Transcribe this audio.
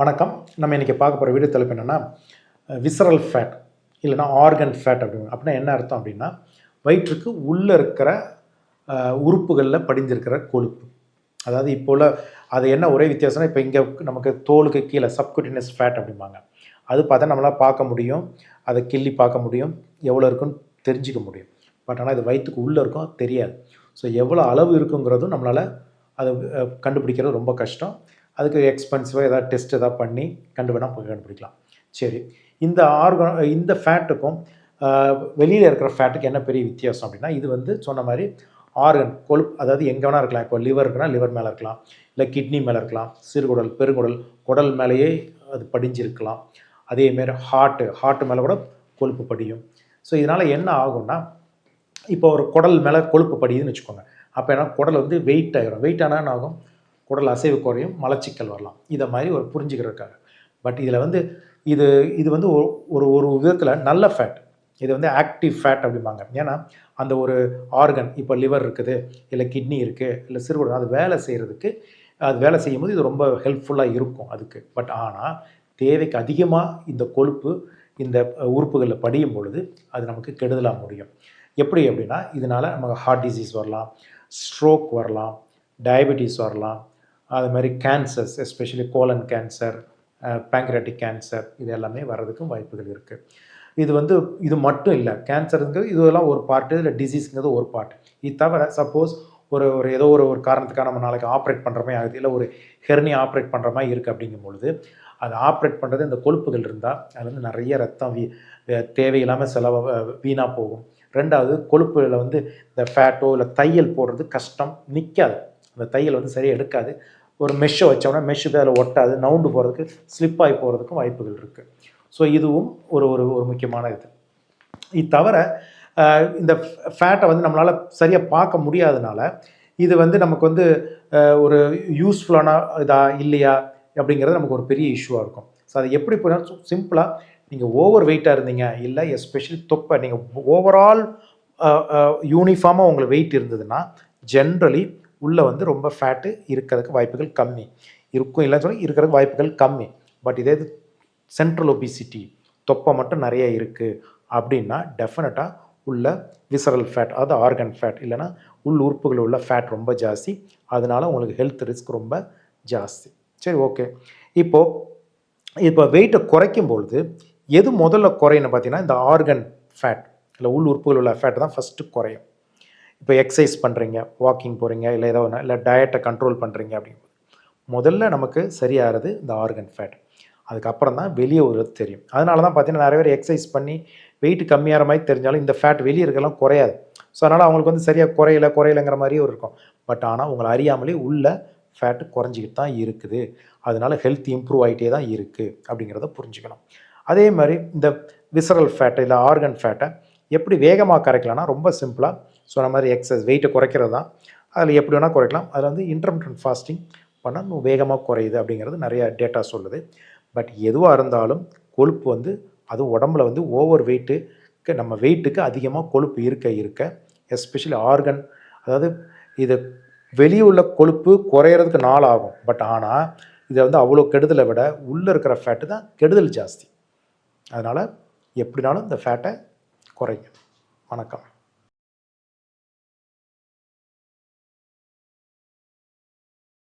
வணக்கம். நம்ம இன்றைக்கி பார்க்க போகிற வீடியோ தலைப்பு என்னென்னா விசரல் ஃபேட் இல்லைன்னா ஆர்கன் ஃபேட் அப்படிங்க அப்படின்னா என்ன அர்த்தம் அப்படின்னா வயிற்றுக்கு உள்ளே இருக்கிற உறுப்புகளில் படிஞ்சிருக்கிற கொழுப்பு. அதாவது இப்போ உள்ள அது என்ன ஒரே வித்தியாசம்னா இப்போ இங்கே நமக்கு தோலுக்கு கீழே சப்குட்டினஸ் ஃபேட் அப்படிம்பாங்க. அது பார்த்தா நம்மளால் பார்க்க முடியும் அதை கிள்ளி பார்க்க முடியும் எவ்வளோ இருக்குன்னு தெரிஞ்சுக்க முடியும். பட் ஆனால் இது வயிற்றுக்கு உள்ளே இருக்கும் தெரியாது. ஸோ எவ்வளோ அளவு இருக்குங்கிறதும் நம்மளால் அதை கண்டுபிடிக்கிறது ரொம்ப கஷ்டம். அதுக்கு எக்ஸ்பென்சிவாக ஏதாவது டெஸ்ட் ஏதாவது பண்ணி கண்டு வேணால் கண்டுபிடிக்கலாம். சரி இந்த ஆர்கன் இந்த ஃபேட்டுக்கும் வெளியில் இருக்கிற ஃபேட்டுக்கு என்ன பெரிய வித்தியாசம் அப்படின்னா இது வந்து சொன்ன மாதிரி ஆர்கன் கொழுப்பு அதாவது எங்கே வேணால் இருக்கலாம். இப்போ லிவர் இருக்குன்னா லிவர் மேலே இருக்கலாம். இல்லை கிட்னி மேலே இருக்கலாம். சிறுகுடல் பெருங்குடல் குடல் மேலேயே அது படிஞ்சிருக்கலாம். அதேமாரி ஹார்ட்டு ஹார்ட் மேலே கூட கொழுப்பு படியும். ஸோ இதனால் என்ன ஆகும்னா இப்போ ஒரு குடல் மேலே கொழுப்பு படியுதுன்னு வச்சுக்கோங்க. அப்போ ஏன்னா குடல் வந்து வெயிட் ஆகிரும் வெயிட் ஆனால் என்ன ஆகும்? உடல் அசைவு குறையும் மலச்சிக்கல் வரலாம். இதை மாதிரி ஒரு புரிஞ்சுக்கிறதுக்காக. பட் இதில் வந்து இது இது வந்து ஒரு- ஒரு ஒரு விதத்தில் நல்ல ஃபேட் இது வந்து ஆக்டிவ் ஃபேட் அப்படிம்பாங்க. ஏன்னா அந்த ஒரு ஆர்கன் இப்போ லிவர் இருக்குது இல்லை கிட்னி இருக்குது இல்லை சிறுகுடல் அது வேலை செய்கிறதுக்கு அது வேலை செய்யும்போது இது ரொம்ப ஹெல்ப்ஃபுல்லாக இருக்கும் அதுக்கு. பட் ஆனால் தேவைக்கு அதிகமாக இந்த கொழுப்பு இந்த உறுப்புகளில் படியும் பொழுது அது நமக்கு கெடுதலாக முடியும். எப்படி அப்படின்னா இதனால் நமக்கு ஹார்ட் டிசீஸ் வரலாம் ஸ்ட்ரோக் வரலாம் டயபெட்டிஸ் வரலாம் அது மாதிரி cancers especially colon cancer pancreatic cancer இது எல்லாமே வர்றதுக்கும் வாய்ப்புகள் இருக்குது இது வந்து இது மட்டும் இல்லை கேன்சருங்கிறது இதெல்லாம் ஒரு பார்ட்டு இல்லை டிசீஸ்ங்கிறது ஒரு பார்ட் இது தவிர சப்போஸ் ஒரு ஒரு ஏதோ ஒரு ஒரு காரணத்துக்காக நம்ம நாளைக்கு ஆப்ரேட் பண்ணுற மாதிரி ஆகுது இல்லை ஒரு ஹெர்னி ஆப்ரேட் பண்ணுற மாதிரி இருக்குது அப்படிங்கும் பொழுது அது ஆப்ரேட் பண்ணுறது இந்த கொழுப்புகள் இருந்தால் அது வந்து நிறைய ரத்தம் வீ தேவையில்லாமல் செலவு வீணாக போகும். ரெண்டாவது கொழுப்புகளில் வந்து இந்த ஃபேட்டோ இல்லை தையல் போடுறது கஷ்டம் நிற்காது அந்த தையல் வந்து சரியாக எடுக்காது. ஒரு மெஷ்ஷை வச்சோம்னா மெஷ்ஷு அதில் ஒட்டாது நவுண்டு போகிறதுக்கு ஸ்லிப் ஆகி போகிறதுக்கும் வாய்ப்புகள் இருக்குது ஸோ இதுவும் ஒரு ஒரு ஒரு முக்கியமான இது. இது தவிர இந்த ஃபேட்டை வந்து நம்மளால் சரியாக பார்க்க முடியாதனால இது வந்து நமக்கு வந்து ஒரு யூஸ்ஃபுல்லான இதா இல்லையா அப்படிங்கிறது நமக்கு ஒரு பெரிய இஷ்யூவாக இருக்கும். ஸோ அது எப்படி போனால் சிம்பிளாக நீங்கள் ஓவர் வெயிட்டாக இருந்தீங்க இல்லை எஸ்பெஷலி தொப்பை நீங்கள் ஓவரால் யூனிஃபார்மாக உங்களுக்கு வெயிட் இருந்ததுன்னா ஜென்ரலி உள்ளே வந்து ரொம்ப ஃபேட்டு இருக்கிறதுக்கு வாய்ப்புகள் கம்மி. இருக்கும் இல்லைன்னு சொல்லி இருக்கிறதுக்கு வாய்ப்புகள் கம்மி. பட் இதே இது சென்ட்ரல் ஒபிசிட்டி தொப்பை மட்டும் நிறைய இருக்குது அப்படின்னா டெஃபினட்டாக உள்ள விசரல் ஃபேட் அதாவது ஆர்கன் ஃபேட் இல்லைன்னா உள் உறுப்புகளில் உள்ள ஃபேட் ரொம்ப ஜாஸ்தி. அதனால் உங்களுக்கு ஹெல்த் ரிஸ்க் ரொம்ப ஜாஸ்தி. சரி ஓகே இப்போது இப்போ வெயிட்டை குறைக்கும் பொழுது எது முதல்ல குறையணும் பார்த்தீங்கன்னா இந்த ஆர்கன் ஃபேட் இல்லை உள் உறுப்புகள் உள்ள ஃபேட் தான் ஃபஸ்ட்டு குறையும். இப்போ எக்ஸசைஸ் பண்ணுறீங்க வாக்கிங் போகிறீங்க இல்லை ஏதோ ஒன்று இல்லை டயட்டை கண்ட்ரோல் பண்ணுறீங்க அப்படிங்கும்போது முதல்ல நமக்கு சரியாகிறது இந்த ஆர்கன் ஃபேட் அதுக்கப்புறம் தான் வெளியே ஒரு தெரியும். அதனால தான் பார்த்தீங்கன்னா நிறைய பேர் எக்ஸசைஸ் பண்ணி வெயிட் கம்மியாகிற மாதிரி தெரிஞ்சாலும் இந்த ஃபேட் வெளியே இருக்கலாம் குறையாது. ஸோ அதனால் அவங்களுக்கு வந்து சரியாக குறையில குறையலைங்கிற மாதிரியே ஒரு இருக்கும். பட் ஆனால் உங்களை அறியாமலே உள்ள ஃபேட்டு குறைஞ்சிக்கிட்டு தான் இருக்குது. அதனால ஹெல்த் இம்ப்ரூவ் ஆகிட்டே தான் இருக்குது அப்படிங்கிறத புரிஞ்சுக்கணும். அதே மாதிரி இந்த விசரல் ஃபேட்டை இல்லை ஆர்கன் ஃபேட்டை எப்படி வேகமாக கரைக்கலாம்னா ரொம்ப சிம்பிளாக சொன்ன மாதிரி எக்ஸஸ் வெயிட்டை குறைக்கிறது தான். அதில் எப்படி வேணால் குறைக்கலாம். அதில் வந்து இன்டர்மீடியன்ட் ஃபாஸ்டிங் பண்ணால் இன்னும் வேகமாக குறையுது அப்படிங்கிறது நிறையா டேட்டா சொல்லுது. பட் எதுவாக இருந்தாலும் கொழுப்பு வந்து அதுவும் உடம்புல வந்து ஓவர் வெயிட்டுக்கு நம்ம வெயிட்டுக்கு அதிகமாக கொழுப்பு இருக்க இருக்க எஸ்பெஷலி ஆர்கன் அதாவது இது வெளியே உள்ள கொழுப்பு குறையிறதுக்கு நாள் ஆகும். பட் ஆனால் இதை வந்து அவ்வளோ கெடுதலை விட உள்ளே இருக்கிற ஃபேட்டு தான் கெடுதல் ஜாஸ்தி. அதனால் எப்படினாலும் இந்த ஃபேட்டை குறைங்க. வணக்கம்.